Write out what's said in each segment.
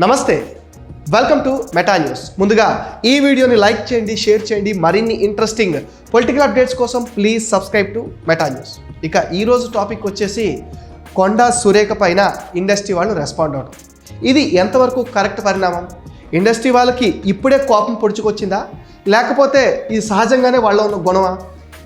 నమస్తే. Welcome to Meta news ముందుగా ఈ వీడియోని లైక్ చేయండి షేర్ చేయండి. మరిన్ని ఇంట్రెస్టింగ్ పొలిటికల్ అప్డేట్స్ కోసం please subscribe to Meta news ఇక ఈరోజు టాపిక్ వచ్చేసి కొండా సురేఖ పైన ఇండస్ట్రీ వాళ్ళు రెస్పాండ్ అవడం ఇది ఎంతవరకు కరెక్ట్ పరిణామం? ఇండస్ట్రీ వాళ్ళకి ఇప్పుడే కోపం పొడుచుకొచ్చిందా? లేకపోతే ఇది సహజంగానే వాళ్ళ ఉన్న గుణమా?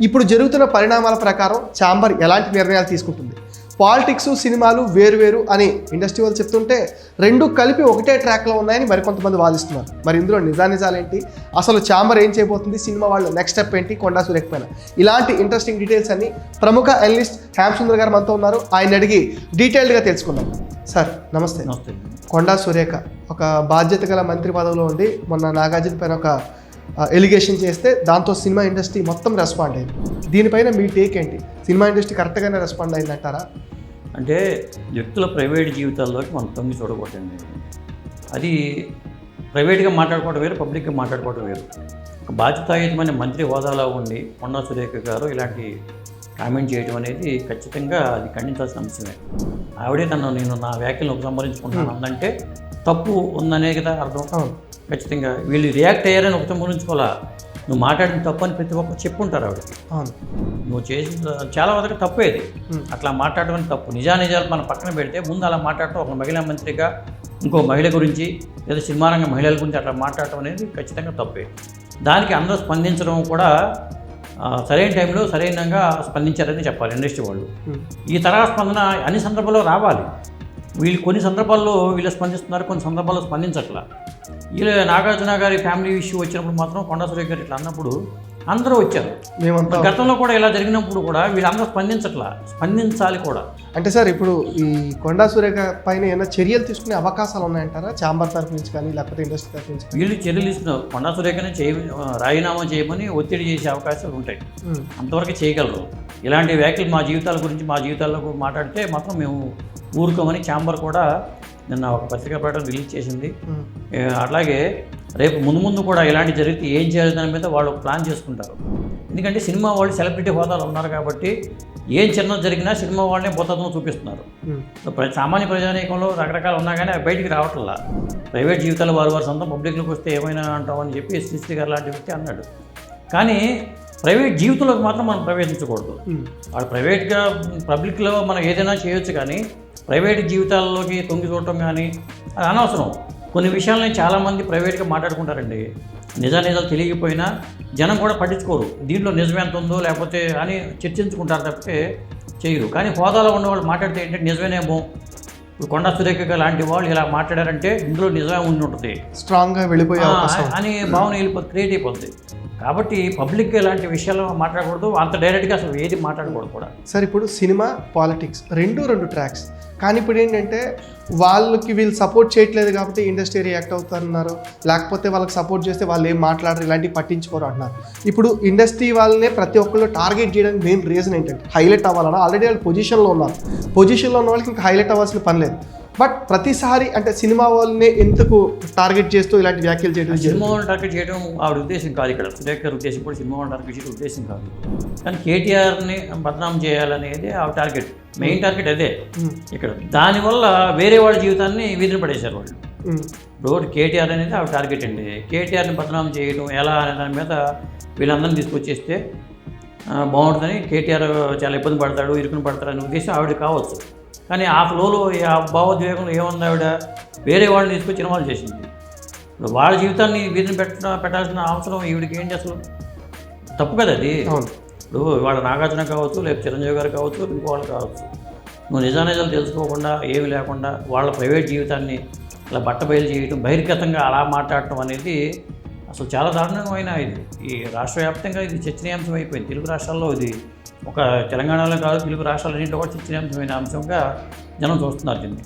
ఇప్పుడు జరుగుతున్న పరిణామాల ప్రకారం ఛాంబర్ ఎలాంటి నిర్ణయాలు తీసుకుంటుంది? పాలిటిక్స్ సినిమాలు వేరు అని ఇండస్ట్రీ వాళ్ళు చెప్తుంటే రెండు కలిపి ఒకటే ట్రాక్లో ఉన్నాయని మరికొంతమంది వాదిస్తున్నారు. మరి ఇందులో నిజానిజాలేంటి? అసలు ఛాంబర్ ఏం చేయబోతుంది? సినిమా వాళ్ళు నెక్స్ట్ స్టెప్ ఏంటి? కొండా సురేఖ పైన ఇలాంటి ఇంట్రెస్టింగ్ డీటెయిల్స్ అన్ని ప్రముఖ అనలిస్ట్ హ్యామ్ సుందర్ గారు మనతో ఉన్నారు. ఆయన అడిగి డీటెయిల్డ్గా తెలుసుకుందాం. సార్ నమస్తే. నమస్తే. కొండా సురేఖ ఒక బాధ్యత గల మంత్రి పదవిలో ఉండి మొన్న నాగార్జున పైన ఒక ఎలిగేషన్ చేస్తే దాంతో సినిమా ఇండస్ట్రీ మొత్తం రెస్పాండ్ అయింది. దీనిపైన మీ టేక్ ఏంటి? సినిమా ఇండస్ట్రీ కరెక్ట్గానే రెస్పాండ్ అయిందంటారా? అంటే వ్యక్తుల ప్రైవేట్ జీవితాల్లోకి మనం తొంగి చూడకూడదండి. అది ప్రైవేట్గా మాట్లాడుకోవడం వేరు పబ్లిక్గా మాట్లాడుకోవడం వేరు. ఒక బాధ్యతాయుతమైన మంత్రి హోదాలో ఉండి కొండా సురేఖ గారు ఇలాంటి కామెంట్ చేయడం అనేది ఖచ్చితంగా అది ఖండించాల్సిన అంశమే. ఆవిడే తను నేను నా వ్యాఖ్యలను ఉపసంహరించుకుంటాను అందంటే తప్పు ఉందనే కదా అర్థం. ఖచ్చితంగా వీళ్ళు రియాక్ట్ అయ్యారని ఉపసంహరించుకోవాలా? నువ్వు మాట్లాడిన తప్పు అని ప్రతి ఒక్కరు చెప్పుంటారు అవును. నువ్వు చేసిన చాలా వరకు తప్పే ఇది. Hmm. అట్లా మాట్లాడడం తప్పు. నిజానిజాలు మనం పక్కన పెడితే ముందు అలా మాట్లాడటం ఒక మహిళా మంత్రిగా ఇంకో మహిళ గురించి లేదా సినిమా రంగ మహిళల గురించి అట్లా మాట్లాడటం అనేది ఖచ్చితంగా తప్పే. దానికి అందరూ స్పందించడం కూడా సరైన టైంలో సరైనంగా స్పందించారని చెప్పాలి ఇండస్ట్రీ వాళ్ళు. ఈ తరహా స్పందన అన్ని సందర్భాల్లో రావాలి. వీళ్ళు కొన్ని సందర్భాల్లో వీళ్ళు స్పందిస్తున్నారు కొన్ని సందర్భాల్లో స్పందించట్లా. వీళ్ళు నాగార్జున గారి ఫ్యామిలీ ఇష్యూ వచ్చినప్పుడు మాత్రం కొండా సురేఖ్ గారు ఇట్లా అన్నప్పుడు అందరూ వచ్చారు. మేమంతా గతంలో కూడా ఇలా జరిగినప్పుడు కూడా వీళ్ళందరూ స్పందించట్లా స్పందించాలి కూడా. అంటే సార్ ఇప్పుడు ఈ కొండా సురేఖ పైన ఏమైనా చర్యలు తీసుకునే అవకాశాలు ఉన్నాయంటారా? ఛాంబర్ తరఫు నుంచి కానీ లేకపోతే ఇండస్ట్రీ తరఫు నుంచి? వీళ్ళు చర్యలు ఇస్తున్నారు కొండా సురేఖని చేయ రాజీనామా చేయమని ఒత్తిడి చేసే అవకాశాలు ఉంటాయి. అంతవరకు చేయగలరు. ఇలాంటి వ్యాఖ్యలు మా జీవితాల గురించి మా జీవితాల్లో కూడా మాట్లాడితే మాత్రం మేము ఊరుకోమని ఛాంబర్ కూడా నిన్న ఒక పత్రికా ప్రకటన రిలీజ్ చేసింది. అట్లాగే రేపు ముందు ముందు కూడా ఇలాంటి జరిగితే ఏం చేయాలి దాని మీద వాళ్ళు ప్లాన్ చేసుకుంటారు. ఎందుకంటే సినిమా వాళ్ళు సెలబ్రిటీ హోదాలో ఉన్నారు కాబట్టి ఏం చిన్న జరిగినా సినిమా వాళ్ళనే భూతత్వం చూపిస్తున్నారు. సామాన్య ప్రజానీకంలో రకరకాలు ఉన్నా కానీ అవి బయటికి రావట్లా. ప్రైవేట్ జీవితాలు వారు వారి సొంతం పబ్లిక్లోకి వస్తే ఏమైనా అంటామని చెప్పి శ్రీశ్రీ గారు లాంటి వ్యక్తి అన్నాడు. కానీ ప్రైవేట్ జీవితంలోకి మాత్రం మనం ప్రవేశించకూడదు. వాడు ప్రైవేట్గా పబ్లిక్లో మనం ఏదైనా చేయొచ్చు కానీ ప్రైవేట్ జీవితాల్లోకి తొంగి చూడటం కానీ అది అనవసరం. కొన్ని విషయాలని చాలామంది ప్రైవేట్గా మాట్లాడుకుంటారండి. నిజానిజాలు తెలియకపోయినా జనం కూడా పట్టించుకోరు. దీంట్లో నిజం ఎంత ఉందో లేకపోతే అని చర్చించుకుంటారు తప్పితే చేయరు. కానీ హోదాలో ఉన్న వాళ్ళు మాట్లాడితే ఏంటంటే నిజమేనేమో. ఇప్పుడు కొండా సురేఖ లాంటి వాళ్ళు ఇలా మాట్లాడారంటే ఇందులో నిజమే ఉండి ఉంటుంది. స్ట్రాంగ్గా వెళ్ళిపోయే. అని భావన వెళ్ళిపోతుంది క్రియేట్ అయిపోతుంది కాబట్టి పబ్లిక్గా ఇలాంటి విషయాలు మాట్లాడకూడదు. అంత డైరెక్ట్గా అసలు ఏది మాట్లాడకూడదు కూడా. సార్ ఇప్పుడు సినిమా పాలిటిక్స్ రెండు రెండు ట్రాక్స్. కానీ ఇప్పుడు ఏంటంటే వాళ్ళకి వీళ్ళు సపోర్ట్ చేయట్లేదు కాబట్టి ఇండస్ట్రీ రియాక్ట్ అవుతున్నారు. లేకపోతే వాళ్ళకి సపోర్ట్ చేస్తే వాళ్ళు ఏం మాట్లాడరు ఇలాంటివి పట్టించుకోరు అంటున్నారు. ఇప్పుడు ఇండస్ట్రీ వాళ్ళనే ప్రతి ఒక్కళ్ళు టార్గెట్ చేయడానికి మెయిన్ రీజన్ ఏంటంటే హైలైట్ అవ్వాలన్నా. ఆల్రెడీ వాళ్ళు పొజిషన్లో ఉన్నారు. పొజిషన్లో ఉన్న వాళ్ళకి ఇంకా హైలైట్ అవ్వాల్సిన పని లేదు. బట్ ప్రతిసారి అంటే సినిమా వాళ్ళని ఎందుకు టార్గెట్ చేస్తూ ఇలాంటి వ్యాఖ్యలు చేయడం? సినిమా వాళ్ళని టార్గెట్ చేయడం ఆవిడ ఉద్దేశం కాదు ఇక్కడ. గారి ఉద్దేశం కూడా సినిమా వాళ్ళని టార్గెట్ చేయడం ఉద్దేశం కాదు. కానీ కేటీఆర్ని బదనాం చేయాలనేది ఆవిడ టార్గెట్. మెయిన్ టార్గెట్ అదే. ఇక్కడ దానివల్ల వేరే వాళ్ళ జీవితాన్ని వీధిని పడేశారు వాళ్ళు. ఇప్పుడు కేటీఆర్ అనేది ఆవిడ టార్గెట్ అండి. కేటీఆర్ని బదనాం చేయడం ఎలా అనే దాని మీద వీళ్ళందరినీ తీసుకొచ్చేస్తే ఆ, బాగుంటుందని కేటీఆర్ చాలా ఇబ్బంది పడతాడు ఇరుకుని పడతాడు అనే ఉద్దేశం ఆవిడ కావచ్చు. కానీ ఆ ఫ్లోలో ఆ భావోద్వేగంలో ఏముంది ఆవిడ? వేరే వాళ్ళని తీసుకొచ్చి ఇన్వాల్వ్ చేసింది. ఇప్పుడు వాళ్ళ జీవితాన్ని వీధిని పెట్ట పెట్టాల్సిన అవసరం ఈవిడికి ఏంటి అసలు? తప్పు కదా అది. ఇప్పుడు వాళ్ళ నాగార్జున కావచ్చు లేకపోతే చిరంజీవి గారు కావచ్చు ఇంకో వాళ్ళు కావచ్చు. నువ్వు నిజానిజాలు తెలుసుకోకుండా ఏమి లేకుండా వాళ్ళ ప్రైవేట్ జీవితాన్ని ఇలా బట్టబయలు చేయడం బహిర్గతంగా అలా మాట్లాడటం అనేది అసలు చాలా దారుణమైన ఇది. ఈ రాష్ట్ర వ్యాప్తంగా ఇది చర్చనీయాంశం అయిపోయింది. తెలుగు రాష్ట్రాల్లో ఇది ఒక తెలంగాణలో కాదు తెలుగు రాష్ట్రాలన్నింటిలో కూడా చర్చనీయాంశమైన అంశంగా జనం చూస్తున్నారు దీన్ని.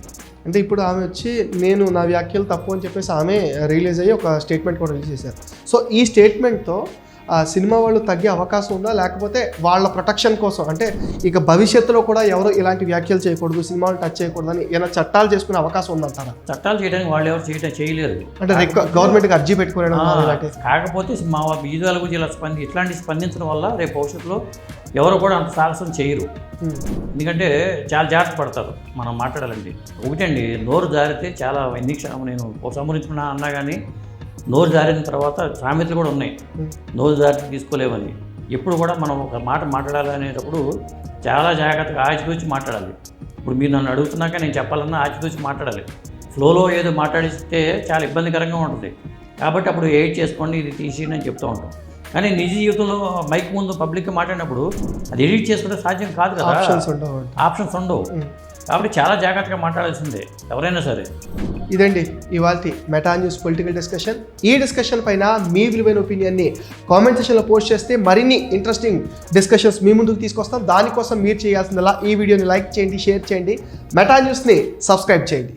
అంటే ఇప్పుడు ఆమె వచ్చి నేను నా వ్యాఖ్యలు తప్పు అని చెప్పేసి ఆమె రిలీజ్ అయ్యి ఒక స్టేట్మెంట్ కూడా రిలీజ్ చేశారు. సో ఈ స్టేట్మెంట్తో సినిమా వాళ్ళు తగ్గే అవకాశం ఉందా? లేకపోతే వాళ్ళ ప్రొటెక్షన్ కోసం అంటే ఇక భవిష్యత్తులో కూడా ఎవరు ఇలాంటి వ్యాఖ్యలు చేయకూడదు సినిమాలు టచ్ చేయకూడదని ఏమైనా చట్టాలు చేసుకునే అవకాశం ఉందంటారా? చట్టాలు చేయడానికి వాళ్ళు ఎవరు చేయటం చేయలేరు. అంటే గవర్నమెంట్కి అర్జీ పెట్టుకోవడం కాకపోతే మా విజయాల గురించి ఇలా స్పంది ఇట్లాంటి స్పందించడం వల్ల రేపు భవిష్యత్తులో ఎవరు కూడా అంత సాహసం చేయరు. ఎందుకంటే చాలా జాగ్రత్త పడతారు మనం మాట్లాడాలండి ఒకటండి నోరు జారితే చాలా ఎన్ని నేను సంహరించుకున్నా అన్నా కానీ నోరు జారిన తర్వాత సామెతలు కూడా ఉన్నాయి. నోరు జారి తీసుకోలేమని ఎప్పుడు కూడా మనం ఒక మాట మాట్లాడాలి అనేటప్పుడు చాలా జాగ్రత్తగా ఆచితూచి మాట్లాడాలి. ఇప్పుడు మీరు నన్ను అడుగుతున్నాక నేను చెప్పాలన్నా ఆచితూచి మాట్లాడాలి. ఫ్లోలో ఏదో మాట్లాడిస్తే చాలా ఇబ్బందికరంగా ఉంటుంది. కాబట్టి అప్పుడు ఎయిట్ చేసుకోండి ఇది తీసేయండి అని చెప్తూ ఉంటాం. కానీ నిజ జీవితంలో మైక్ ముందు పబ్లిక్గా మాట్లాడినప్పుడు అది ఎడిట్ చేసుకుంటే సాధ్యం కాదు కదా. ఆప్షన్స్ ఉండవు. కాబట్టి చాలా జాగ్రత్తగా మాట్లాడాల్సిందే ఎవరైనా సరే. ఇదండి ఇవాళ మెటా న్యూస్ పొలిటికల్ డిస్కషన్ ఈ డిస్కషన్ పైన మీ విలువైన ఒపీనియన్ని కామెంట్ సెషన్లో పోస్ట్ చేస్తే మరిన్ని ఇంట్రెస్టింగ్ డిస్కషన్స్ మీ ముందుకు తీసుకొస్తాం. దానికోసం మీరు చేయాల్సిందలా ఈ వీడియోని లైక్ చేయండి షేర్ చేయండి. మెటా న్యూస్ని సబ్స్క్రైబ్ చేయండి.